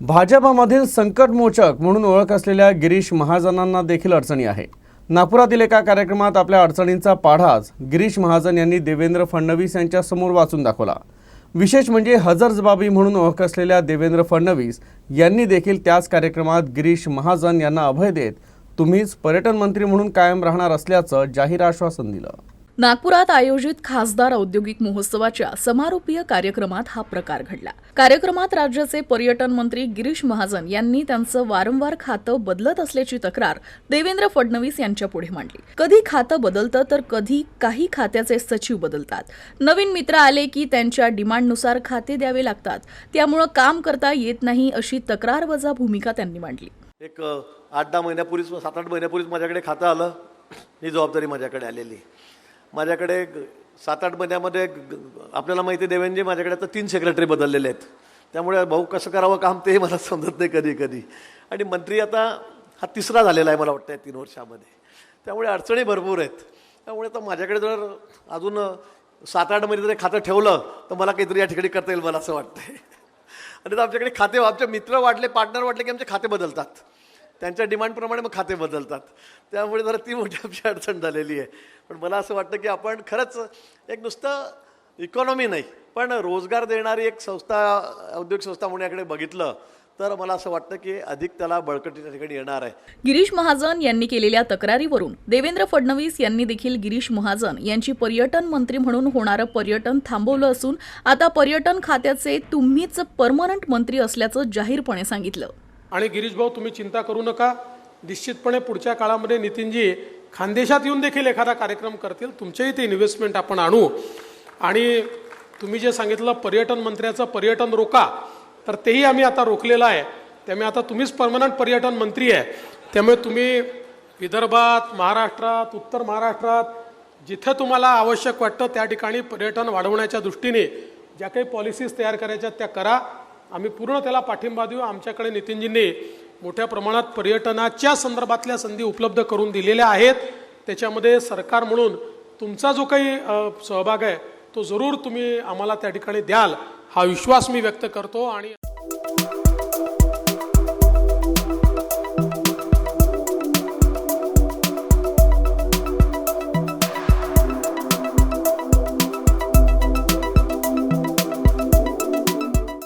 भाजपामधील संकटमोचक म्हणून ओळख असलेल्या गिरीश महाजनांना देखील अडचणी आहे. नागपुरातील एका कार्यक्रमात आपल्या अडचणींचा पाढाच गिरीश महाजन यांनी देवेंद्र फडणवीस यांच्या समोर वाचून दाखवला. विशेष म्हणजे हजरजबाबी म्हणून ओळख असलेल्या देवेंद्र फडणवीस यांनी देखील त्याच कार्यक्रमात गिरीश महाजन यांना अभय देत तुम्हीच पर्यटन मंत्री म्हणून कायम राहणार असल्याचं जाहीर आश्वासन दिलं. नागपुरात आयोजित खासदार औद्योगिक महोत्सवाच्या समारोपीय कार्यक्रमात हा प्रकार घडला. कार्यक्रमात राज्याचे पर्यटन मंत्री गिरीश महाजन यांनी त्यांचं वारंवार खातं बदलत असल्याची तक्रार देवेंद्र फडणवीस यांच्या पुढे मांडली. कधी खातं बदलतं तर कधी काही खात्याचे सचिव बदलतात. नवीन मित्र आले की त्यांच्या डिमांडनुसार खाते द्यावे लागतात. त्यामुळं काम करता येत नाही अशी तक्रार वजा भूमिका त्यांनी मांडली. एक आठ दहा महिन्यापूर्वीच सात आठ महिन्यापूर्वीच माझ्याकडे खातं आलं. ही जबाबदारी माझ्याकडे आलेली माझ्याकडे ग- सात आठ महिन्यामध्ये ग- आपल्याला माहिती आहे देवेंजी माझ्याकडे आता तीन सेक्रेटरी बदललेले आहेत. त्यामुळे भाऊ कसं करावं काम ते मला समजत नाही कधी कधी आणि मंत्री आता हा तिसरा झालेला आहे मला वाटतं या तीन वर्षामध्ये. त्यामुळे अडचणी भरपूर आहेत. त्यामुळे आता माझ्याकडे जर अजून सात आठ महिने जरी खातं ठेवलं तर मला काहीतरी या ठिकाणी करता येईल मला असं वाटतंय. आणि तर आमच्याकडे खाते आमचे मित्र वाटले पार्टनर वाटले की आमचे खाते बदलतात. त्यांच्या डिमांडप्रमाणे मग खाते बदलतात. त्यामुळे जरा ती मोठी आमची अडचण झालेली आहे. पण मला असं वाटतं की आपण खरंच एक नुसतं इकॉनॉमी नाही पण रोजगार देणारी एक संस्था औद्योगिक संस्था म्हणून याकडे बघितलं तर मला असं वाटतं की अधिक त्याला बळकटीच्या ठिकाणी येणार आहे. गिरीश महाजन यांनी केलेल्या तक्रारीवरून देवेंद्र फडणवीस यांनी देखील गिरीश महाजन यांची पर्यटन मंत्री म्हणून होणारं पर्यटन थांबवलं असून आता पर्यटन खात्याचे तुम्हीच परमनंट मंत्री असल्याचं जाहीरपणे सांगितलं. आणि गिरीश भाऊ तुम्ही चिंता करू नका. निश्चितपणे पुढच्या काळामध्ये नितीनजी खानदेशात येऊन देखील एखादा कार्यक्रम करतील. तुमच्याही ते इन्व्हेस्टमेंट आपण आणू. आणि तुम्ही जे सांगितलं पर्यटन मंत्र्याचं पर्यटन रोका तर तेही आम्ही आता रोखलेलं आहे. त्यामुळे आता तुम्हीच परमनंट पर्यटन मंत्री आहे. त्यामुळे तुम्ही विदर्भात महाराष्ट्रात उत्तर महाराष्ट्रात जिथे तुम्हाला आवश्यक वाटतं त्या ठिकाणी पर्यटन वाढवण्याच्या दृष्टीने ज्या काही पॉलिसीज तयार करायच्या त्या करा. आम्ही पूर्ण त्याला पाठिंबा देऊ. आमच्याकडे नितीनजींनी मोठ्या प्रमाणात पर्यटनाच्या संदर्भातल्या संधी उपलब्ध करून दिलेल्या आहेत. त्याच्यामध्ये सरकार म्हणून तुमचा जो काही सहभाग आहे तो जरूर तुम्ही आम्हाला त्या ठिकाणी द्याल. हा विश्वास मी व्यक्त करतो आणि